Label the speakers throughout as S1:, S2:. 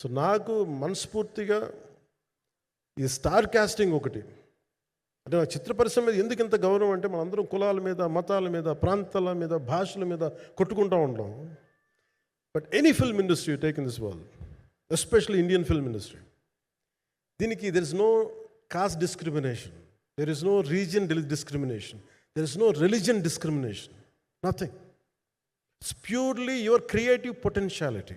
S1: So నాకు మనస్ఫూర్తిగా ఈ స్టార్ క్యాస్టింగ్ ఒకటి. అంటే నా చిత్ర పరిశ్రమ మీద ఎందుకు ఇంత గౌరవం అంటే మనందరం కులాల మీద మతాల మీద ప్రాంతాల మీద భాషల మీద కొట్టుకుంటూ ఉంటాం. But any film industry take in this world especially Indian film industry దీనికి there is no caste discrimination there is no region discrimination there is no religion discrimination nothing it's purely your creative potentiality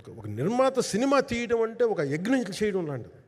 S1: ఒక ఒక నిర్మాత cinema తీయడం అంటే ఒక యజ్ఞం చేయడం లాంటిది.